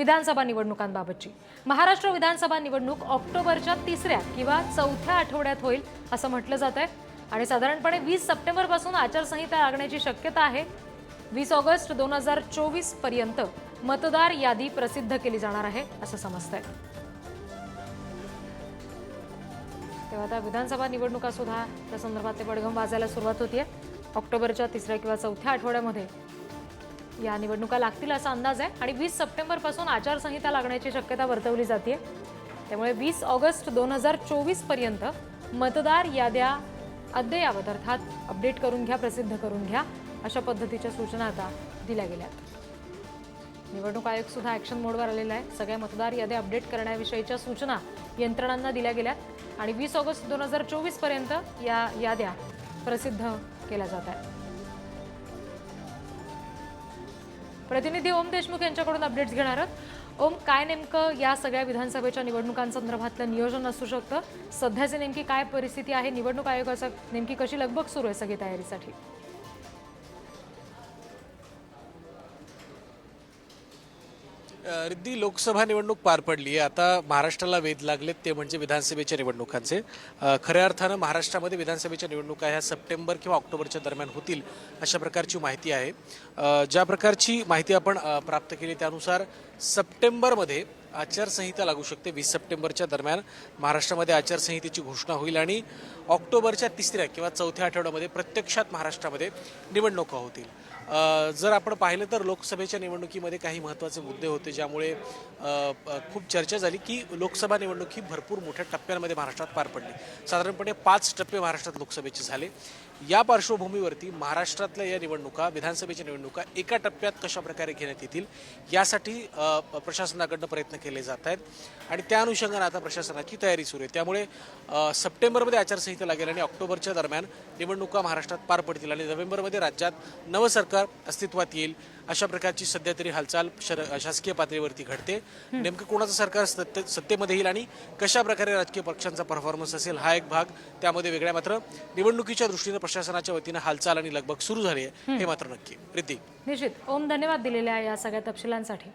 विधानसभा निवडणुकांबाबतची. महाराष्ट्र विधानसभा निवडणूक ऑक्टोबरच्या तिसऱ्या किंवा चौथ्या आठवड्यात होईल असं म्हटलं जात आहे आणि साधारणपणे वीस सप्टेंबरपासून आचारसंहिता लागण्याची शक्यता आहे. वीस ऑगस्ट दोन हजार चोवीसपर्यंत मतदार यादी प्रसिद्ध केली जाणार आहे असं समजतंय. तेव्हा आता विधानसभा निवडणुका सुद्धा त्या संदर्भातले बडगम वाजायला सुरुवात होतीये. ऑक्टोबरच्या तिसऱ्या किंवा चौथ्या आठवड्यामध्ये या निवडणुका लागतील असा अंदाज आहे. आणि वीस सप्टेंबरपासून आचारसंहिता लागण्याची शक्यता वर्तवली जाते त्यामुळे वीस ऑगस्ट दोन हजार चोवीसपर्यंत मतदार याद्या अद्ययावत अर्थात अपडेट करून घ्या प्रसिद्ध करून घ्या अशा पद्धतीच्या सूचना आता दिल्या गेल्यात निवडणूक आयोग सुद्धा ऍक्शन मोडवर आलेला आहे. सगळ्या मतदार याद्या अपडेट करण्याविषयीच्या सूचना यंत्रणांना दिल्या गेल्या आणि वीस ऑगस्ट दोन हजार चोवीसपर्यंत या याद्या प्रसिद्ध केल्या जात आहेत. प्रतिनिधी ओम देशमुख यांच्याकडून अपडेट्स घेणार आहोत. ओम काय नेमकं या सगळ्या विधानसभेच्या निवडणुकांसंदर्भातलं नियोजन असू शकतं? सध्याची नेमकी काय परिस्थिती आहे? निवडणूक आयोगाचा नेमकी कशी लगबग सुरू आहे सगळी तयारीसाठी? रिद्धी लोकसभा निवडणूक पार पडली आहे आता महाराष्ट्राला वेध लागलेत ते म्हणजे विधानसभेच्या निवडणुकांचे. खऱ्या अर्थानं महाराष्ट्रामध्ये विधानसभेच्या निवडणुका ह्या सप्टेंबर किंवा ऑक्टोबरच्या दरम्यान होतील अशा प्रकारची माहिती आहे. ज्या प्रकारची माहिती आपण प्राप्त केली त्यानुसार सप्टेंबरमध्ये आचारसंहिता लागू शकते. वीस सप्टेंबरच्या दरम्यान महाराष्ट्रामध्ये आचारसंहितेची घोषणा होईल आणि ऑक्टोबरच्या तिसऱ्या किंवा चौथ्या आठवड्यामध्ये प्रत्यक्षात महाराष्ट्रामध्ये निवडणुका होतील. जर आपण पाहिलं तर लोकसभेच्या निवडणुकीमध्ये काही महत्त्वाचे मुद्दे होते ज्यामुळे खूप चर्चा झाली की लोकसभा निवडणूक ही भरपूर मोठ्या टप्प्यांमध्ये महाराष्ट्रात पार पडली. साधारणपणे पाच टप्पे महाराष्ट्रात लोकसभेचे झाले. या पार्श्वभूमीवरती महाराष्ट्रातल्या या निवडणुका विधानसभेच्या निवडणुका एका टप्प्यात कशाप्रकारे घेण्यात येतील यासाठी प्रशासनाकडनं प्रयत्न केले जात आहेत. आणि त्या अनुषंगाने आता प्रशासनाची तयारी सुरू आहे. त्यामुळे सप्टेंबरमध्ये आचारसंहिता लागेल आणि ऑक्टोबरच्या दरम्यान निवडणुका महाराष्ट्रात पार पडतील आणि नोव्हेंबरमध्ये राज्यात नवं सरकार अस्तित्वात येईल. अशा प्रकारची सध्या तरी हालचाल शासकीय पातळीवरती घडते. नेमकं कोणाचं सरकार सत्ते सत्तेमध्ये येईल आणि कशा प्रकारे राजकीय पक्षांचा परफॉर्मन्स असेल हा एक भाग. त्यामध्ये वेगळा मात्र निवडणुकीच्या दृष्टीनं प्रशासनाच्या वतीनं हालचाल आणि लगबग सुरू झाली आहे हे मात्र नक्की. प्रीती निश्चित. ओम धन्यवाद दिलेल्या या सगळ्या तपशिलांसाठी.